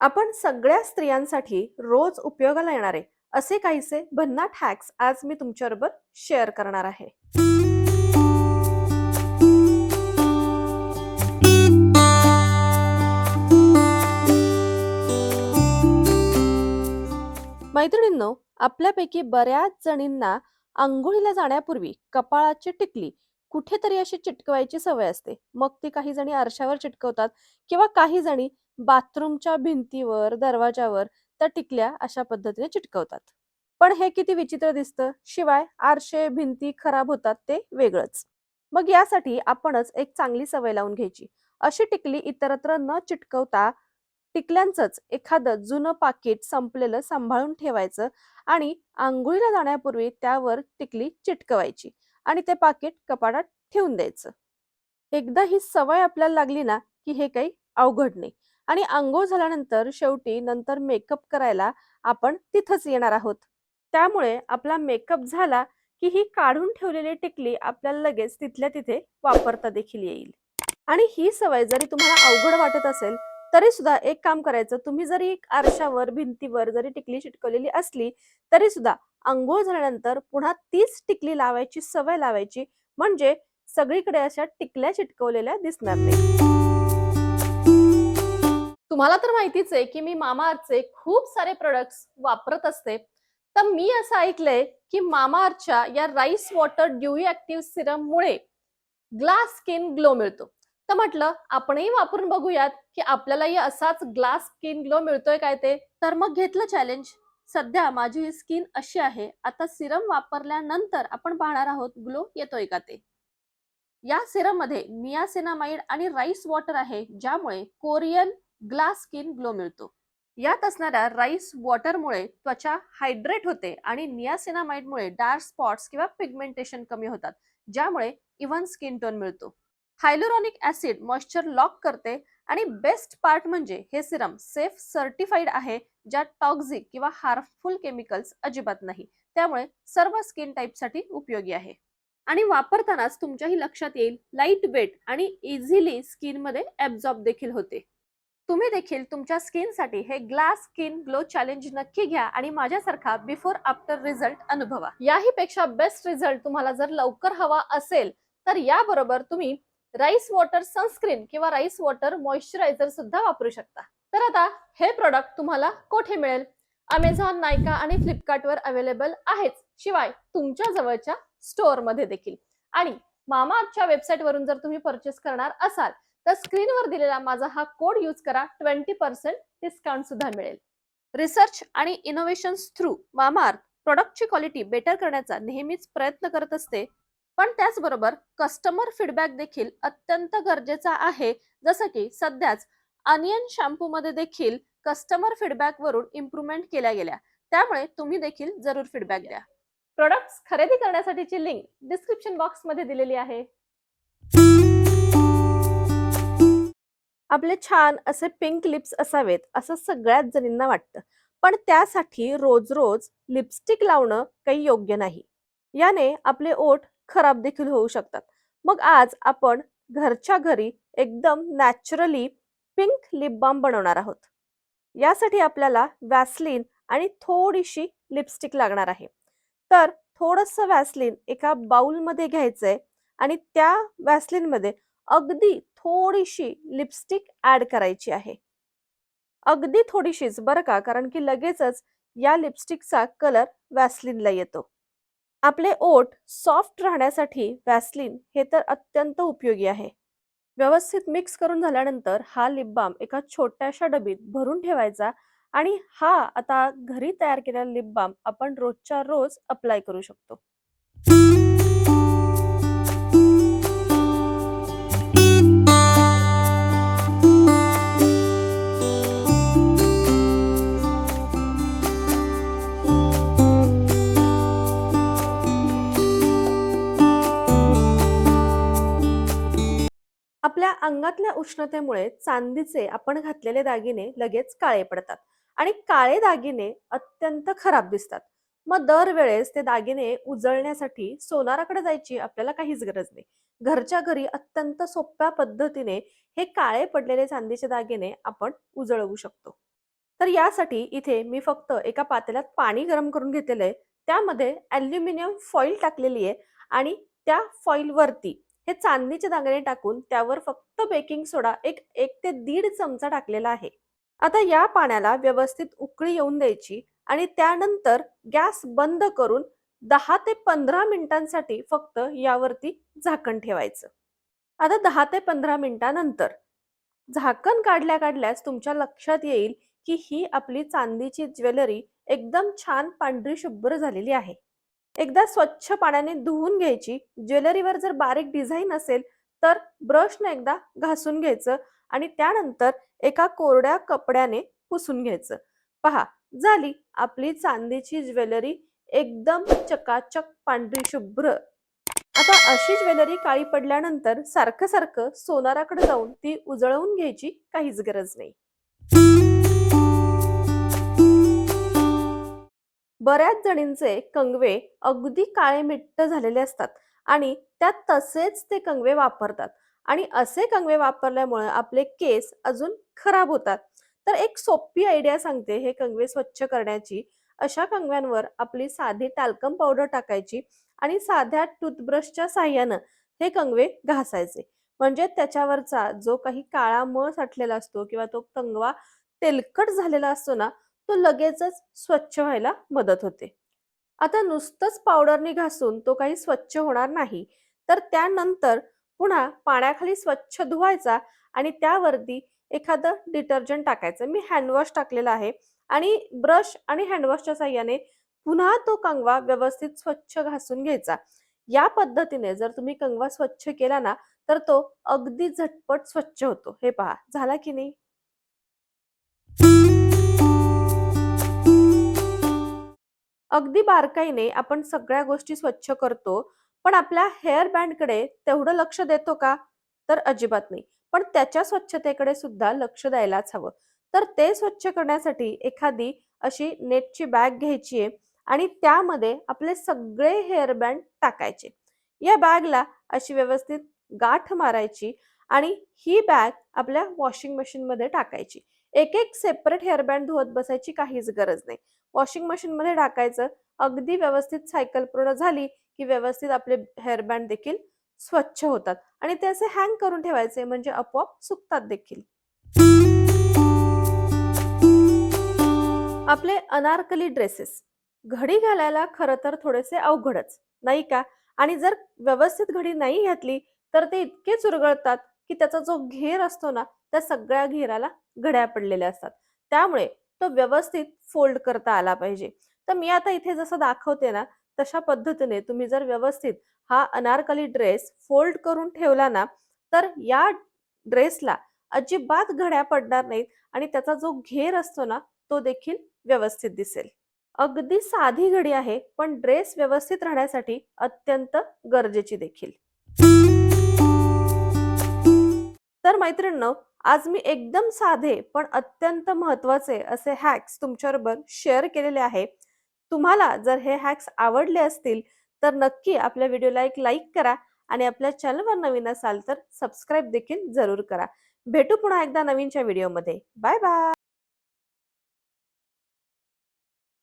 आपण सगळ्या स्त्रियांसाठी रोज उपयोगाला येणारे असे काहीसे भन्नाट हॅक्स आज मी तुमच्याबरोबर शेअर करणार आहे. मैत्रिणींनो आपल्यापैकी बऱ्याच जणींना आंघोळीला जाण्यापूर्वी कपाळाची टिकली कुठेतरी अशी चिटकवायची सवय असते. मग ती काही जणी आरशावर चिटकवतात किंवा काही जणी बाथरूमच्या भिंतीवर दरवाजावर त्या टिकल्या अशा पद्धतीने चिटकवतात. पण हे किती विचित्र दिसतं? शिवाय आरशे भिंती खराब होतात ते वेगळंच. मग यासाठी आपणच एक चांगली सवय लावून घ्यायची. अशी टिकली इतरत्र न चिटकवता टिकल्यांचंच एखादं जुनं पाकिट संपलेलं सांभाळून ठेवायचं आणि आंघोळीला जाण्यापूर्वी त्यावर टिकली चिटकवायची आणि ते पाकिट कपाटात ठेवून द्यायचं. एकदा ही सवय आपल्याला लागली ना की हे काही अवघड नाही. आणि आंघोळ झाल्यानंतर शेवटी नंतर मेकअप करायला आपण तिथंच येणार आहोत. त्यामुळे आपला मेकअप झाला की ही काढून ठेवलेली टिकली आपल्याला लगेच तिथल्या तिथे वापरता देखील येईल. आणि ही सवय जरी तुम्हाला अवघड वाटत असेल तरी सुद्धा एक काम करायचं तुम्ही जरी आरशावर भिंतीवर जरी टिकली चिटकवलेली असली तरी सुद्धा अंघोळ झाल्यानंतर पुन्हा तीच टिकली लावायची सवय लावायची म्हणजे सगळीकडे अशा टिकल्या चिटकवलेल्या दिसणार नाही तुम्हाला तर माहितीच आहे की मी मामाअर्थचे खूप सारे प्रोडक्ट्स वापरत असते. तर मी असं ऐकलंय की मामाअर्थच्या या राईस वॉटर ड्युई ऍक्टिव्ह सिरममुळे ग्लास स्किन ग्लो मिळतो. तर म्हटलं आपणही वापरून बघूयात की आपल्यालाही असाच ग्लास स्किन ग्लो मिळतोय काय ते? तर मग घेतलं चॅलेंज सध्या माझी ही स्किन अशी आहे. आता सिरम वापरल्यानंतर आपण पाहणार आहोत ग्लो येतोय का ते? या सिरममध्ये नियासेनामाइड आणि राईस वॉटर आहे ज्यामुळे कोरियन ग्लास स्किन ग्लो मिळतो. यात असणाऱ्या राईस वॉटरमुळे त्वचा हायड्रेट होते आणि नियासिनामाइडमुळे डार्क स्पॉट्स किंवा पिगमेंटेशन कमी होतात ज्यामुळे इव्हन स्किन टोन मिळतो. हायलोरॉनिक ऍसिड मॉइश्चर लॉक करते आणि बेस्ट पार्ट म्हणजे हे सिरम सेफ सर्टिफाईड आहे ज्यात टॉक्झिक किंवा हार्मफुल केमिकल्स अजिबात नाही. त्यामुळे सर्व स्किन टाईपसाठी उपयोगी आहे. आणि वापरतानाच तुमच्याही लक्षात येईल लाइट वेट आणि इझिली स्किनमध्ये ॲब्झॉर्ब देखील होते. तुम्ही देखील तुमच्या स्किनसाठी हे ग्लास स्किन ग्लो चॅलेंज नक्की घ्या आणि माझ्यासारखा बिफोर आफ्टर रिझल्ट अनुभवा. याही पेक्षा बेस्ट रिझल्ट तुम्हाला जर लवकर हवा असेल तर याबरोबर तुम्ही राईस वॉटर सनस्क्रीन किंवा राईस वॉटर मॉइश्चरायझर सुद्धा वापरू शकता. तर आता हे प्रॉडक्ट तुम्हाला कोठे मिळेल? अमेझॉन नायका आणि फ्लिपकार्टवर अवेलेबल आहेच. शिवाय तुमच्या जवळच्या स्टोअरमध्ये देखील. आणि मामाच्या वेबसाईट वरून जर तुम्ही परचेस करणार असाल तर स्क्रीनवर दिलेला माझा हा कोड यूज करा. ट्वेंटी पर्सेंट डिस्काउंट सुद्धा मिळेल. रिसर्च आणि इनोव्हेशन थ्रू मामार्थ प्रॉडक्टची क्वालिटी बेटर करण्याचा नेहमीच प्रयत्न करत असते. पण त्याचबरोबर कस्टमर फीडबॅक देखील अत्यंत गरजेचा आहे. जसं की सध्याच अनियन शॅम्पू मध्ये देखील कस्टमर फीडबॅक वरून केल्या गेल्या. त्यामुळे तुम्ही देखील जरूर फीडबॅक द्या. प्रोडक्ट्स खरेदी करण्यासाठीची लिंक डिस्क्रिप्शन बॉक्समध्ये दिलेली आहे. आपले छान असे पिंक लिप्स असावेत असं सगळ्याच जणींना वाटतं. पण त्यासाठी रोज रोज लिपस्टिक लावणं काही योग्य नाही. याने आपले ओठ खराब देखील होऊ शकतात. मग आज आपण घरच्या घरी एकदम नॅचरली पिंक लिप बाम बनवणार आहोत. यासाठी आपल्याला वॅसलिन आणि थोडीशी लिपस्टिक लागणार आहे. तर थोडस वॅसलिन एका बाउलमध्ये घ्यायचंय आणि त्या वॅसलिनमध्ये अगदी थोडीशी लिपस्टिक ऍड करायची आहे. अगदी थोडीशीच बरं का? कारण की लगेचच या लिपस्टिकचा कलर वॅसलिनला येतो. आपले ओठ सॉफ्ट राहण्यासाठी वॅसलिन हे तर अत्यंत उपयोगी आहे. व्यवस्थित मिक्स करून झाल्यानंतर हा लिप बाम एका छोट्याशा डबीत भरून ठेवायचा आणि हा आता घरी तयार केलेला लिप बाम आपण रोजच्या रोज अप्लाय करू शकतो. आपल्या अंगातल्या उष्णतेमुळे चांदीचे आपण घातलेले दागिने लगेच काळे पडतात आणि काळे दागिने अत्यंत खराब दिसतात. मग दरवेळेस ते दागिने उजळण्यासाठी सोनाराकडे जायची आपल्याला काहीच गरज नाही. घरच्या घरी अत्यंत सोप्या पद्धतीने हे काळे पडलेले चांदीचे दागिने आपण उजळवू शकतो. तर यासाठी इथे मी फक्त एका पातेल्यात पाणी गरम करून घेतलेलं आहे. त्यामध्ये ॲल्युमिनियम फॉईल टाकलेली आहे आणि त्या फॉईलवरती हे चांदीचे दागिने टाकून त्यावर फक्त बेकिंग सोडा एक एक ते दीड चमचा टाकलेला आहे. आता या पाण्याला व्यवस्थित उकळी येऊन द्यायची आणि त्यानंतर गॅस बंद करून दहा ते पंधरा मिनिटांसाठी फक्त यावरती झाकण ठेवायचं. आता दहा ते पंधरा मिनिटानंतर झाकण काढल्या काढल्यास तुमच्या लक्षात येईल की ही आपली चांदीची ज्वेलरी एकदम छान पांढरी शुभ्र झालेली आहे. एकदा स्वच्छ पाण्याने धुवून घ्यायची. ज्वेलरीवर जर बारीक डिझाईन असेल तर ब्रशने एकदा घासून घ्यायचं आणि त्यानंतर एका कोरड्या कपड्याने पुसून घ्यायचं. पहा झाली आपली चांदीची ज्वेलरी एकदम चकाचक पांढरी शुभ्र. आता अशी ज्वेलरी काळी पडल्यानंतर सारखं सारखं सोनाराकडे जाऊन ती उजळवून घ्यायची काहीच गरज नाही. बऱ्याच जणींचे कंगवे अगदी काळे मिट्ट झालेले असतात आणि त्यात तसेच ते कंगवे वापरतात. आणि असे कंगवे वापरल्यामुळे आपले केस अजून खराब होतात. तर एक सोपी आयडिया सांगते हे कंगवे स्वच्छ करण्याची. अशा कंगव्यांवर आपली साधी टॅल्कम पावडर टाकायची आणि साध्या टूथब्रशच्या साह्यानं हे कंगवे घासायचे. म्हणजे त्याच्यावरचा जो काही काळा मळ साठलेला असतो किंवा तो कंगवा तेलकट झालेला असतो ना तो लगेचच स्वच्छ व्हायला मदत होते. आता नुसतंच पावडरने घासून तो काही स्वच्छ होणार नाही तर त्यानंतर पुन्हा पाण्याखाली स्वच्छ धुवायचा आणि त्यावरती एखादं डिटर्जंट टाकायचं. मी हँडवॉश टाकलेला आहे आणि ब्रश आणि हँडवॉशच्या साह्याने पुन्हा तो कंगवा व्यवस्थित स्वच्छ घासून घ्यायचा. या पद्धतीने जर तुम्ही कंगवा स्वच्छ केला ना तर तो अगदी झटपट स्वच्छ होतो. हे पहा झाला की नाही? अगदी बारकाईने आपण सगळ्या गोष्टी स्वच्छ करतो पण आपल्या हेअर बँडकडे तेवढं लक्ष देतो का? तर अजिबात नाही. पण त्याच्या स्वच्छतेकडे सुद्धा लक्ष द्यायलाच हवं. तर ते स्वच्छ करण्यासाठी एखादी अशी नेटची बॅग घ्यायची आहे आणि त्यामध्ये आपले सगळे हेअर बँड टाकायचे. या बॅगला अशी व्यवस्थित गाठ मारायची आणि ही बॅग आपल्या वॉशिंग मशीन मध्ये टाकायची. एक एक सेपरेट हेअरबँड धुवत बसायची काहीच गरज नाही. वॉशिंग मशीन मध्ये टाकायचं अगदी व्यवस्थित सायकल पूर्ण झाली की व्यवस्थित आपले हेअरबँड देखील स्वच्छ होतात आणि ते असे हँग करून ठेवायचे म्हणजे आपोआप सुकतात देखील. आपले अनारकली ड्रेसेस घडी घालायला खरं तर थोडेसे अवघडच नाही का? आणि जर व्यवस्थित घडी नाही घातली तर ते इतके चुरगळतात की त्याचा जो घेर असतो ना त्या सगळ्या घेराला घड्या पडलेल्या असतात. त्यामुळे तो व्यवस्थित फोल्ड करता आला पाहिजे. तर मी आता इथे जसं दाखवते ना तशा पद्धतीने तुम्ही जर व्यवस्थित हा अनारकली ड्रेस फोल्ड करून ठेवला ना तर या ड्रेसला अजिबात घड्या पडणार नाहीत आणि त्याचा जो घेर असतो ना तो देखील व्यवस्थित दिसेल. अगदी साधी घडी आहे पण ड्रेस व्यवस्थित राहण्यासाठी अत्यंत गरजेची देखील. तर मैत्रिणींनो आज मी एकदम साधे पण अत्यंत महत्त्वाचे असे हॅक्स तुमच्याबरोबर शेअर केलेले आहे. तुम्हाला जर हे हॅक्स आवडले असतील तर नक्की आपल्या व्हिडिओला एक लाईक करा आणि आपल्या चॅनलवर नवीन असाल तर सबस्क्राईब देखील जरूर करा. भेटू पुन्हा एकदा नवीनच्या व्हिडिओमध्ये बाय बाय